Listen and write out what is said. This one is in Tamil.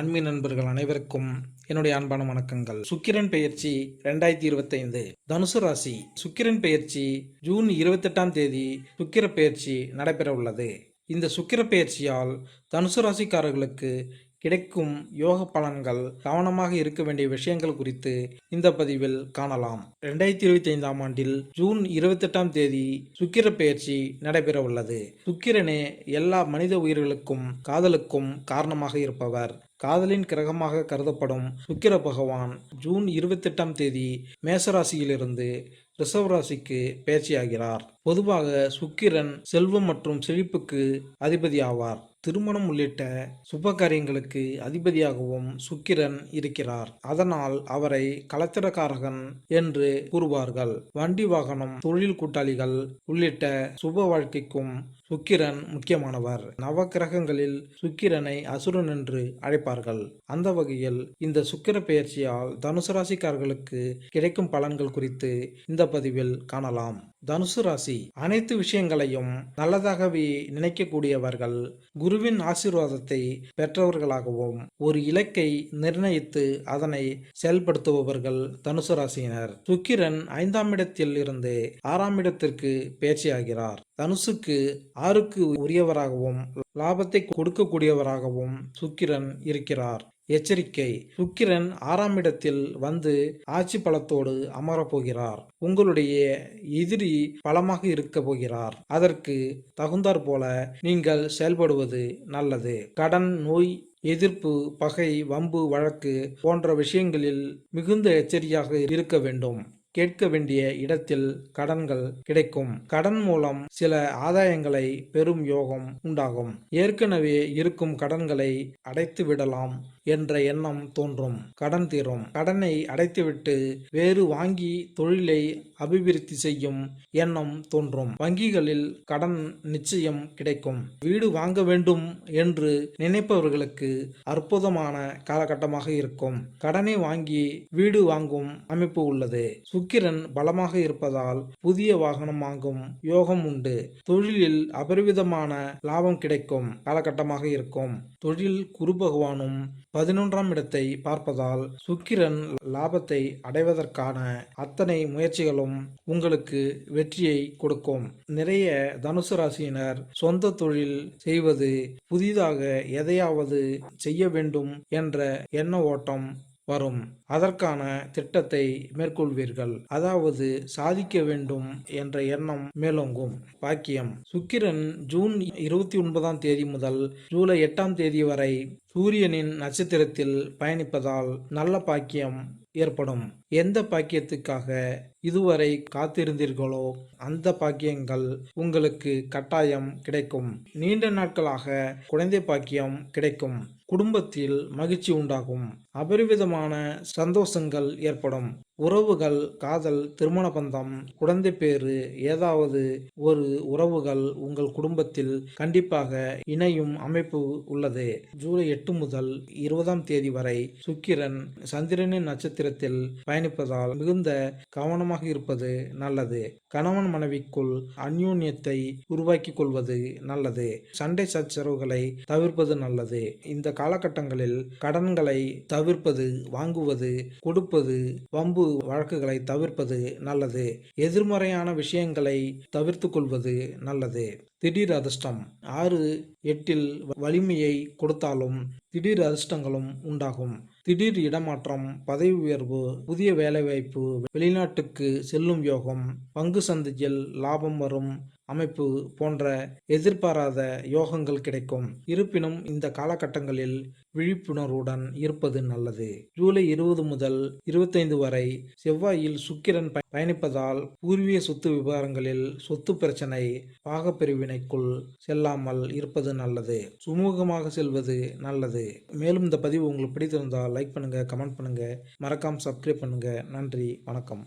ஆன்மீ நண்பர்கள் அனைவருக்கும் என்னுடைய அன்பான வணக்கங்கள். சுக்கிரன் பெயர்ச்சி ரெண்டாயிரத்தி இருபத்தைந்து. தனுசு ராசி சுக்கிரன் பெயர்ச்சி ஜூன் இருபத்தெட்டாம் தேதி சுக்கிர பெயர்ச்சி நடைபெற உள்ளது இந்த சுக்கிர பெயர்ச்சியால் தனுசு ராசிக்காரர்களுக்கு கிடைக்கும் யோக பலன்கள் கவனமாக இருக்க வேண்டிய விஷயங்கள் குறித்து இந்த பதிவில் காணலாம். ரெண்டாயிரத்தி இருபத்தி ஐந்தாம் ஆண்டில் ஜூன் இருபத்தெட்டாம் தேதி சுக்கிர பயிற்சி நடைபெற உள்ளது. சுக்கிரனே எல்லா மனித உயிர்களுக்கும் காதலுக்கும் காரணமாக இருப்பவர். காதலின் கிரகமாக கருதப்படும் சுக்கிர பகவான் ஜூன் இருபத்தெட்டாம் தேதி மேசராசியிலிருந்து ரிசர்வ் ராசிக்கு பயிற்சியாகிறார். பொதுவாக சுக்கிரன் செல்வம் மற்றும் செழிப்புக்கு அதிபதி ஆவார். திருமணம் உள்ளிட்ட சுப காரியங்களுக்கு அதிபதியாகவும் சுக்கிரன் இருக்கிறார். அதனால் அவரை கலத்திரக்காரகன் என்று கூறுவார்கள். வண்டி வாகனம் தொழில் கூட்டாளிகள் உள்ளிட்ட சுப வாழ்க்கைக்கும் சுக்கிரன் முக்கியமானவர். நவக்கிரகங்களில் சுக்கிரனை அசுரன் என்று அழைப்பார்கள். அந்த வகையில் இந்த சுக்கிர பெயர்ச்சியால் தனுசு ராசிக்காரர்களுக்கு கிடைக்கும் பலன்கள் குறித்து இந்த பதிவில் காணலாம். தனுசு ராசி அனைத்து விஷயங்களையும் நல்லதாகவே நினைக்கக்கூடியவர்கள் குருவின் ஆசீர்வாதத்தை பெற்றவர்களாகவும் ஒரு இலக்கை நிர்ணயித்து அதனை செயல்படுத்துபவர்கள் தனுசு ராசியினர். சுக்கிரன் ஐந்தாம் இடத்தில் இருந்து ஆறாம் இடத்திற்கு பயிற்சியாகிறார் தனுசுக்கு ஆறுக்கு உரியவராகவும் லாபத்தை கொடுக்கக்கூடியவராகவும் சுக்கிரன் இருக்கிறார். எச்சரிக்கை சுக்கிரன் ஆறாம் இடத்தில் வந்து ஆட்சி பலத்தோடு அமரப்போகிறார். உங்களுடைய எதிரி பலமாக இருக்க போகிறார். அதற்கு தகுந்தாற் போல நீங்கள் செயல்படுவது நல்லது. கடன் நோய் எதிர்ப்பு பகை வம்பு வழக்கு போன்ற விஷயங்களில் மிகுந்த எச்சரிக்கையாக இருக்க வேண்டும். கேட்க வேண்டிய இடத்தில் கடன்கள் கிடைக்கும். கடன் மூலம் சில ஆதாயங்களை பெறும் யோகம் உண்டாகும். ஏற்கனவே இருக்கும் கடன்களை அடைத்து விடலாம் என்ற எண்ணம் தோன்றும். கடன் தீரும். கடனை அடைத்துவிட்டு வேறு வாங்கி தொழிலை அபிவிருத்தி செய்யும் எண்ணம் தோன்றும். வங்கிகளில் கடன் நிச்சயம் கிடைக்கும். வீடு வாங்க வேண்டும் என்று நினைப்பவர்களுக்கு அற்புதமான காலகட்டமாக இருக்கும். கடனை வாங்கி வீடு வாங்கும் அமைப்பு உள்ளது. சுக்கிரன் பலமாக இருப்பதால் புதிய வாகனம் வாங்கும் யோகம் உண்டு. தொழிலில் அபரிவிதமான லாபம் கிடைக்கும். காலகட்டமாக இருக்கும். தொழில் குரு பகவானும் பதினொன்றாம் இடத்தை பார்ப்பதால் சுக்கிரன் லாபத்தை அடைவதற்கான அத்தனை முயற்சிகளும் உங்களுக்கு வெற்றியை கொடுக்கும். நிறைய தனுசு ராசியினர் சொந்த தொழில் செய்வது புதிதாக எதையாவது செய்ய வேண்டும் என்ற எண்ண ஓட்டம் வரும். அதற்கான திட்டத்தை மேற்கொள்வீர்கள். அதாவது சாதிக்க வேண்டும் என்ற எண்ணம் மேலோங்கும். பாக்கியம். சுக்கிரன் ஜூன் இருபத்தி ஒன்பதாம் தேதி முதல் ஜூலை எட்டாம் தேதி வரை சூரியனின் நட்சத்திரத்தில் பயணிப்பதால் நல்ல பாக்கியம் ஏற்படும். எந்த பாக்கியத்துக்காக இதுவரை காத்திருந்தீர்களோ அந்த பாக்கியங்கள் உங்களுக்கு கட்டாயம் கிடைக்கும். நீண்ட நாட்களாக குழந்தை பாக்கியம் கிடைக்கும். குடும்பத்தில் மகிழ்ச்சி உண்டாகும். அபரிவிதமான சந்தோஷங்கள் ஏற்படும். உறவுகள் காதல் திருமண பந்தம் குழந்தை பேறு ஏதாவது ஒரு உறவுகள் உங்கள் குடும்பத்தில் கண்டிப்பாக இணையும் அமைப்பு உள்ளது. ஜூலை எட்டு முதல் இருபதாம் தேதி வரை சுக்கிரன் சந்திரனின் நட்சத்திரத்தில் பயணிப்பதால் மிகுந்த கவனமாக இருப்பது நல்லது. கணவன் மனைவிக்குள் அந்யூன்யத்தை உருவாக்கி கொள்வது நல்லது. சண்டை சச்சரவுகளை தவிர்ப்பது நல்லது. இந்த காலகட்டங்களில் கடன்களை தவிர்ப்பது வாங்குவது கொடுப்பது வம்பு வழக்குகளை தவிர்ப்பது நல்லது. எதிர்மறையான விஷயங்களை தவிர்த்து கொள்வது நல்லது. திடீர் அதிர்ஷ்டம். ஆறு எட்டில் வலிமையை கொடுத்தாலும் திடீர் அதிர்ஷ்டங்களும் உண்டாகும். திடீர் இடமாற்றம் பதவி உயர்வு புதிய வேலைவாய்ப்பு வெளிநாட்டுக்கு செல்லும் யோகம் பங்கு சந்தையில் லாபம் வரும் அமைப்பு போன்ற எதிர்பாராத யோகங்கள் கிடைக்கும். இருப்பினும் இந்த காலகட்டங்களில் விழிப்புணர்வுடன் இருப்பது நல்லது. ஜூலை இருபது முதல் இருபத்தைந்து வரை செவ்வாயில் சுக்கிரன் பயணிப்பதால் பூர்வீக சொத்து விவகாரங்களில் சொத்து பிரச்சனை பாகப்பிரிவினைக்குள் செல்லாமல் இருப்பது நல்லது. சுமூகமாக செல்வது நல்லது. மேலும் இந்த பதிவு உங்களுக்கு பிடித்திருந்தால் லைக் பண்ணுங்க கமெண்ட் பண்ணுங்க. மறக்காமல் சப்ஸ்கிரைப் பண்ணுங்க. நன்றி வணக்கம்.